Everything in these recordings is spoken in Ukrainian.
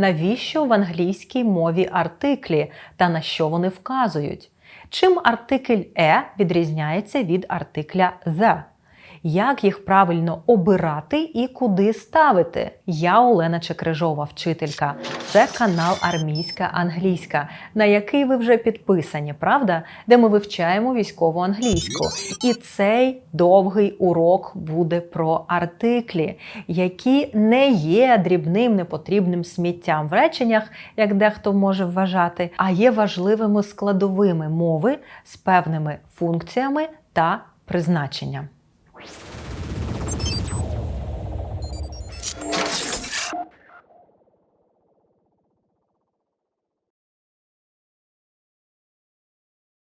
Навіщо в англійській мові артиклі та на що вони вказують? Чим артикль е відрізняється від артикля the? Як їх правильно обирати і куди ставити? Я Олена Чекрижова, вчителька. Це канал Армійська англійська, на який ви вже підписані, правда? Де ми вивчаємо військову англійську. І цей довгий урок буде про артиклі, які не є дрібним непотрібним сміттям в реченнях, як дехто може вважати, а є важливими складовими мови з певними функціями та призначенням.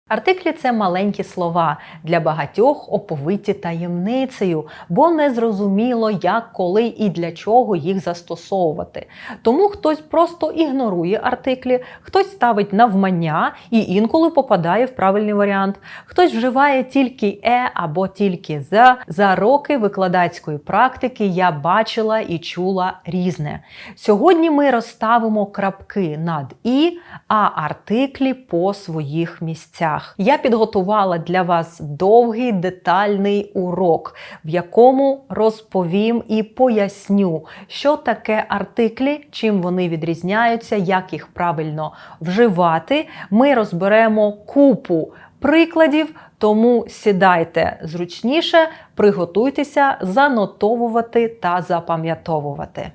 Артиклі це маленькі слова для багатьох оповиті таємницею, бо не зрозуміло, як, коли і для чого їх застосовувати. Тому хтось просто ігнорує артиклі, хтось ставить навмання і інколи попадає в правильний варіант. Хтось вживає тільки е або тільки за. За роки викладацької практики я бачила і чула різне. Сьогодні ми розставимо крапки над і, а артиклі по своїх місцях. Я підготувала для вас довгий детальний урок, в якому розповім і поясню, що таке артиклі, чим вони відрізняються, як їх правильно вживати. Ми розберемо купу прикладів. Тому сідайте зручніше, приготуйтеся занотовувати та запам'ятовувати.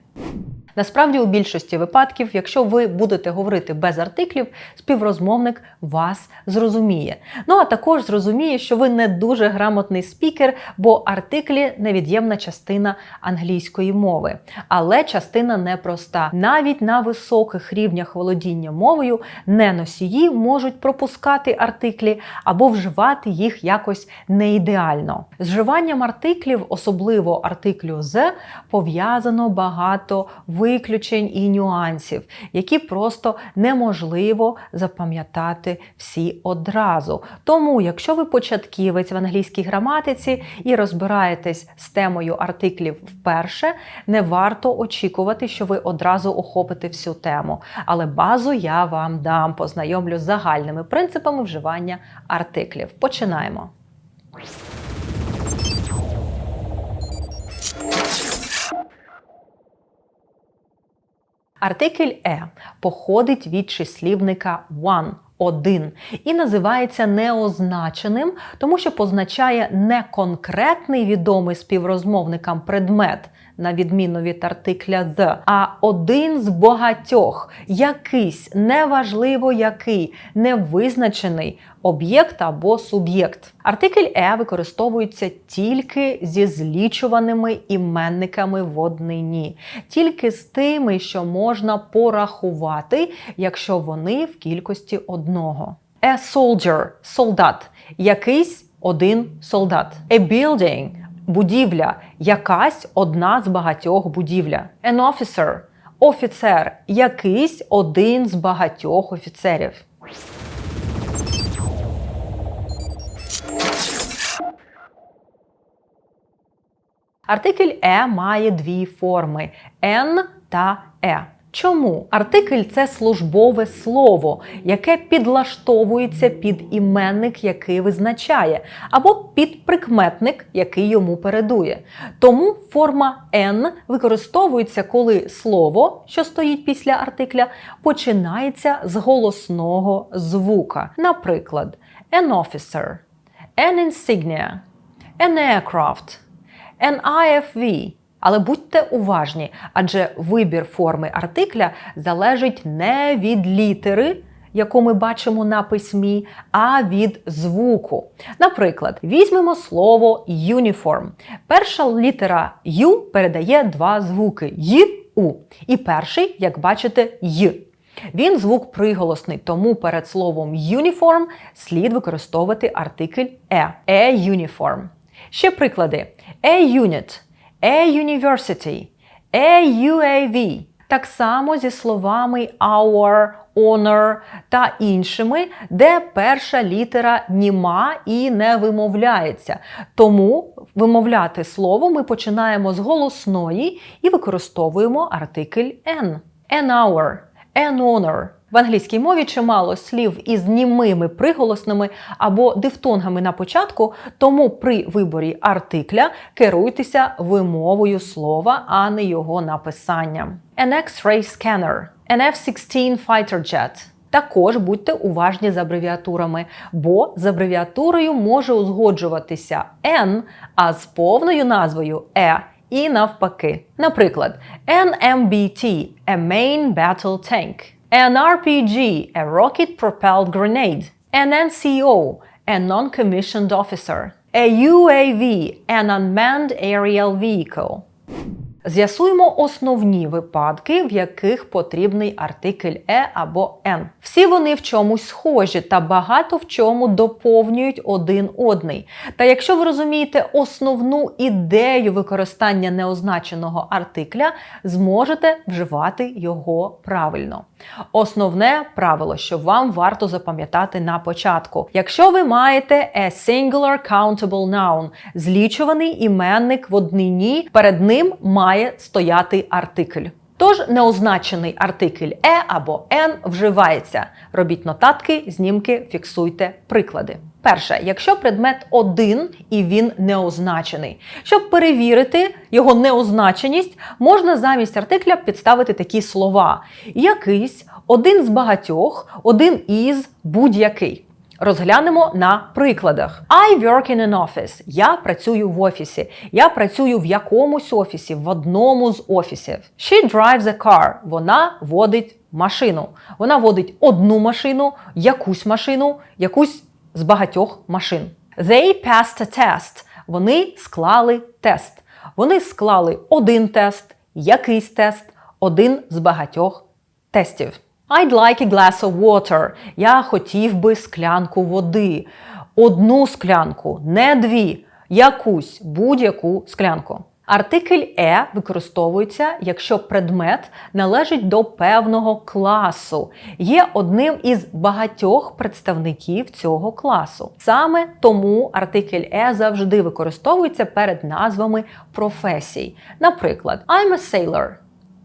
Насправді, у більшості випадків, якщо ви будете говорити без артиклів, співрозмовник вас зрозуміє. Ну а також зрозуміє, що ви не дуже грамотний спікер, бо артиклі невід'ємна частина англійської мови. Але частина непроста. Навіть на високих рівнях володіння мовою неносії можуть пропускати артиклі або вживати їх якось не ідеально. З вживанням артиклів, особливо артиклю з, пов'язано багато виключень і нюансів, які просто неможливо запам'ятати всі одразу. Тому, якщо ви початківець в англійській граматиці і розбираєтесь з темою артиклів вперше, не варто очікувати, що ви одразу охопите всю тему. Але базу я вам дам, познайомлю з загальними принципами вживання артиклів. Починаємо. Артикль е походить від числівника one один і називається неозначеним, тому що позначає не конкретний відомий співрозмовникам предмет, на відміну від артикля з, а один з багатьох, якийсь неважливо який, невизначений об'єкт або суб'єкт. Артикль е використовується тільки зі злічуваними іменниками в однині, тільки з тими, що можна порахувати, якщо вони в кількості одного. A soldier – солдат, якийсь один солдат. A building – будівля, якась одна з багатьох будівля. An officer – офіцер, якийсь один з багатьох офіцерів. Артикль е має дві форми Н та е. Чому? Артикль це службове слово, яке підлаштовується під іменник, який визначає, або під прикметник, який йому передує. Тому форма N використовується, коли слово, що стоїть після артикля, починається з голосного звука. Наприклад, an officer, an insignia, an aircraft, an IFV. Але будьте уважні, адже вибір форми артикля залежить не від літери, яку ми бачимо на письмі, а від звуку. Наприклад, візьмемо слово uniform. Перша літера Ю передає два звуки Й, У. І перший, як бачите, Й. Він звук приголосний, тому перед словом uniform слід використовувати артикль е. A uniform. Ще приклади: A unit. A university, a UAV. Так само зі словами our, honor та іншими, де перша літера німа і не вимовляється. Тому вимовляти слово ми починаємо з голосної і використовуємо артикль N. an hour, an honor. В англійській мові чимало слів із німими приголосними або дифтонгами на початку, тому при виборі артикля керуйтеся вимовою слова, а не його написанням. An X-ray scanner, an F-16 fighter jet. Також будьте уважні з абревіатурами, бо з абревіатурою може узгоджуватися N, а з повною назвою E і навпаки. Наприклад, NMBT – a main battle tank, an RPG – a rocket-propelled grenade, an NCO – a non-commissioned officer, a UAV – an unmanned aerial vehicle. З'ясуємо основні випадки, в яких потрібний артикль е або «н». Всі вони в чомусь схожі та багато в чому доповнюють один одний. Та якщо ви розумієте основну ідею використання неозначеного артикля, зможете вживати його правильно. Основне правило, що вам варто запам'ятати на початку. Якщо ви маєте a singular countable noun, злічуваний іменник в однині, перед ним має стояти артикль. Тож неозначений артикль е або «н» вживається. Робіть нотатки, знімки, фіксуйте приклади. Перше, якщо предмет один і він неозначений. Щоб перевірити його неозначеність, можна замість артикля підставити такі слова: якийсь, один з багатьох, один із будь-який. Розглянемо на прикладах. I work in an office. Я працюю в офісі. Я працюю в якомусь офісі, в одному з офісів. She drives a car. Вона водить машину. Вона водить одну машину, якусь машину, якусь з багатьох машин. They passed a test. Вони склали тест. Вони склали один тест, якийсь тест, один з багатьох тестів. I'd like a glass of water. Я хотів би склянку води. Одну склянку, не дві, якусь будь-яку склянку. Артикль е використовується, якщо предмет належить до певного класу, є одним із багатьох представників цього класу. Саме тому артикль е завжди використовується перед назвами професій. Наприклад, I'm a sailor.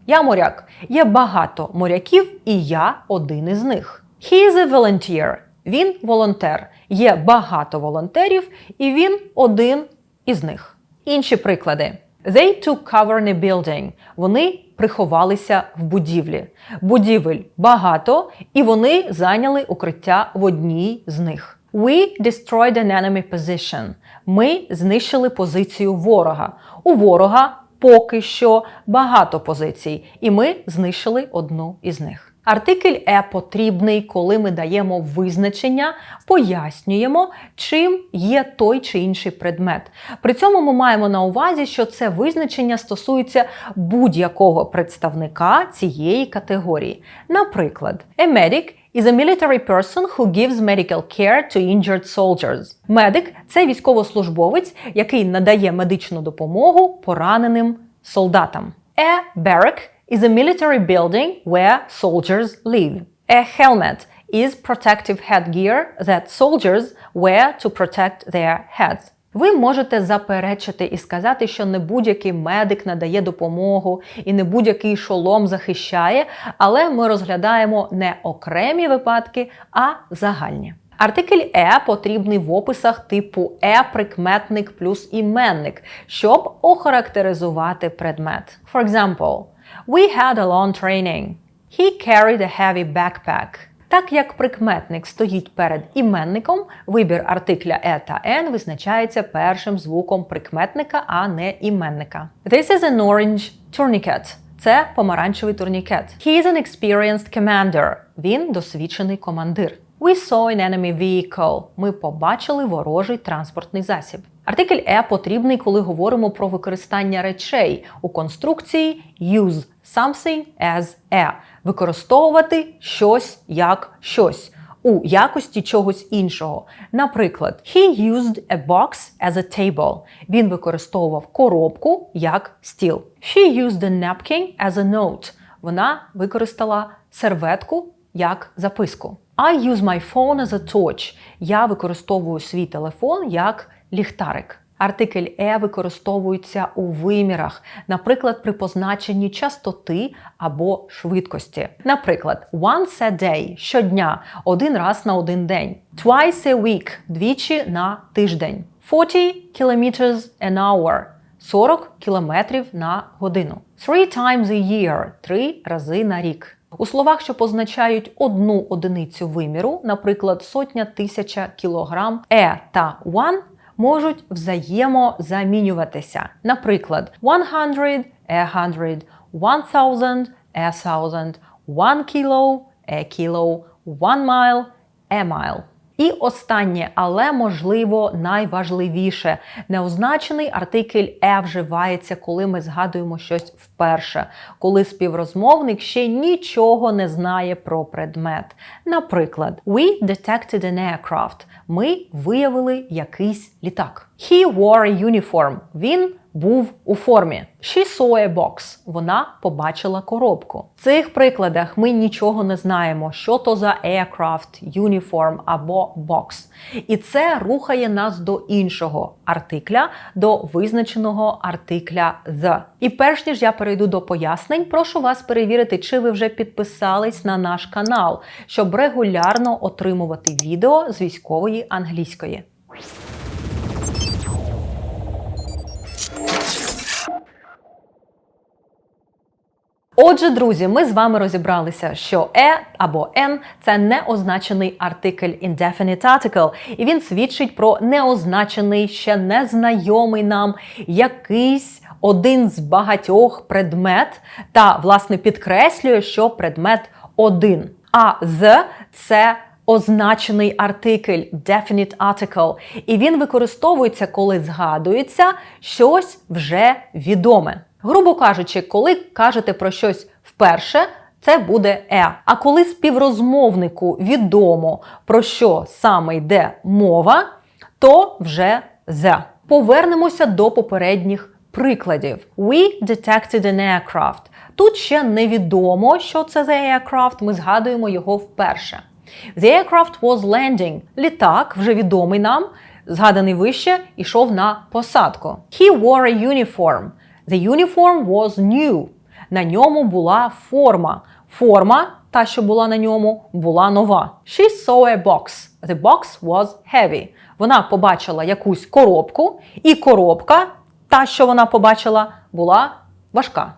Я моряк. Є багато моряків, і я один із них. He is a volunteer. Він волонтер. Є багато волонтерів, і він один із них. Інші приклади. They took cover in a building. Вони приховалися в будівлі. Будівель багато, і вони зайняли укриття в одній з них. We destroyed an enemy position. Ми знищили позицію ворога. У ворога поки що багато позицій, і ми знищили одну із них. Артикль е потрібний, коли ми даємо визначення, пояснюємо, чим є той чи інший предмет. При цьому ми маємо на увазі, що це визначення стосується будь-якого представника цієї категорії. Наприклад, medic is a military person who gives medical care to injured soldiers. Медик це військовослужбовець, який надає медичну допомогу пораненим солдатам. A barrack is a military building where soldiers live. A helmet is protective headgear that soldiers wear to protect their heads. Ви можете заперечити і сказати, що не будь-який медик надає допомогу і не будь-який шолом захищає, але ми розглядаємо не окремі випадки, а загальні. Артикль е потрібний в описах типу е прикметник плюс іменник, щоб охарактеризувати предмет. For example, we had a long training. He carried a heavy backpack. Так як прикметник стоїть перед іменником, вибір артикля е та н визначається першим звуком прикметника, а не іменника. This is an orange tourniquet. Це помаранчевий турнікет. He is an experienced commander. Він досвідчений командир. We saw an enemy vehicle. Ми побачили ворожий транспортний засіб. Артикль е потрібний, коли говоримо про використання речей у конструкції use something as a. Використовувати щось як щось у якості чогось іншого. Наприклад, he used a box as a table. Він використовував коробку як стіл. She used a napkin as a note. Вона використала серветку як записку. I use my phone as a torch. Я використовую свій телефон як ліхтарик. Артикль е використовується у вимірах, наприклад, при позначенні частоти або швидкості. Наприклад, once a day – щодня, один раз на один день, twice a week – двічі на тиждень, 40 kilometers an hour – 40 кілометрів на годину, three times a year – три рази на рік. У словах, що позначають одну одиницю виміру, наприклад, сотня тисяча кілограм, е та one можуть взаємозамінюватися. Наприклад, 100 – a hundred, 1000 – a thousand, 1 kilo – a kilo, 1 mile – a mile. І останнє, але можливо найважливіше, неозначений артикль е вживається, коли ми згадуємо щось вперше, коли співрозмовник ще нічого не знає про предмет. Наприклад, we detected an aircraft. Ми виявили якийсь літак. He wore a uniform. Він був у формі. She saw a box. Вона побачила коробку. В цих прикладах ми нічого не знаємо, що то за aircraft, uniform або box. І це рухає нас до іншого артикля, до визначеного артикля the. І перш ніж я перейду до пояснень, прошу вас перевірити, чи ви вже підписались на наш канал, щоб регулярно отримувати відео з військової англійської. Отже, друзі, ми з вами розібралися, що е або n – це неозначений артикль indefinite article, і він свідчить про неозначений, ще незнайомий нам якийсь один з багатьох предмет, та, власне, підкреслює, що предмет один. А з це означений артикль definite article, і він використовується, коли згадується щось вже відоме. Грубо кажучи, коли кажете про щось вперше, це буде е. А коли співрозмовнику відомо про що саме йде мова, то вже the. Повернемося до попередніх прикладів. We detected an aircraft. Тут ще невідомо, що це за aircraft, ми згадуємо його вперше. The aircraft was landing. Літак, вже відомий нам, згаданий вище, ішов на посадку. He wore a uniform. The uniform was new. На ньому була форма. Форма, та, що була на ньому, була нова. She saw a box. The box was heavy. Вона побачила якусь коробку, і коробка, та, що вона побачила, була важка.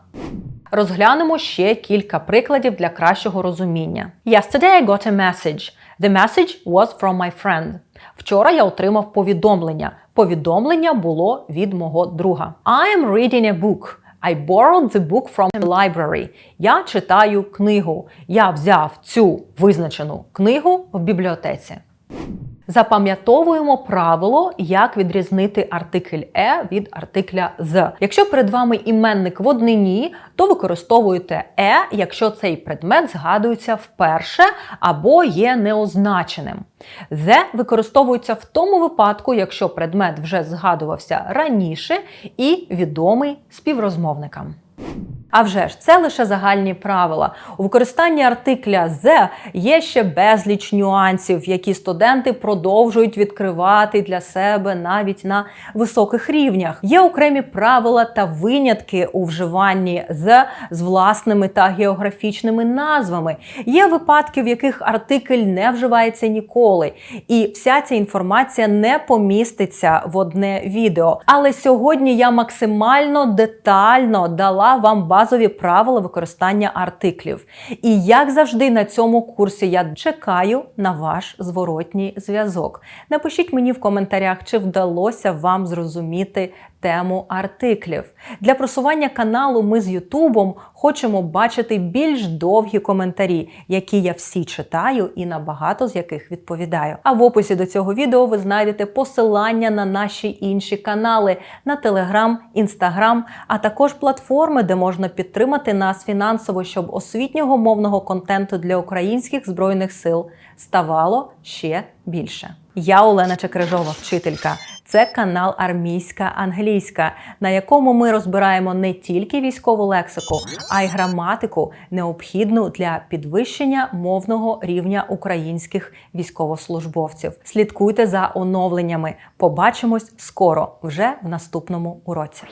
Розглянемо ще кілька прикладів для кращого розуміння. Yesterday I got a message. The message was from my friend. Вчора я отримав повідомлення. Повідомлення було від мого друга. I am reading a book. I borrowed the book from the library. Я читаю книгу. Я взяв цю визначену книгу в бібліотеці. Запам'ятовуємо правило, як відрізнити артикль е від артикля з. Якщо перед вами іменник в однині, то використовуєте е, якщо цей предмет згадується вперше або є неозначеним. «The» використовується в тому випадку, якщо предмет вже згадувався раніше і відомий співрозмовникам. А вже ж, це лише загальні правила. У використанні артикля «the» є ще безліч нюансів, які студенти продовжують відкривати для себе навіть на високих рівнях. Є окремі правила та винятки у вживанні «the» з власними та географічними назвами. Є випадки, в яких артикль не вживається ніколи, і вся ця інформація не поміститься в одне відео. Але сьогодні я максимально детально дала вам базові правила використання артиклів. І як завжди на цьому курсі я чекаю на ваш зворотній зв'язок. Напишіть мені в коментарях, чи вдалося вам зрозуміти тему артиклів. Для просування каналу ми з Ютубом хочемо бачити більш довгі коментарі, які я всі читаю і на багато з яких відповідаю. А в описі до цього відео ви знайдете посилання на наші інші канали на Телеграм, Інстаграм, а також платформи, де можна підтримати нас фінансово, щоб освітнього мовного контенту для українських збройних сил ставало ще більше. Я Олена Чекрижова, вчителька. Це канал Армійська англійська, на якому ми розбираємо не тільки військову лексику, а й граматику, необхідну для підвищення мовного рівня українських військовослужбовців. Слідкуйте за оновленнями. Побачимось скоро, вже в наступному уроці.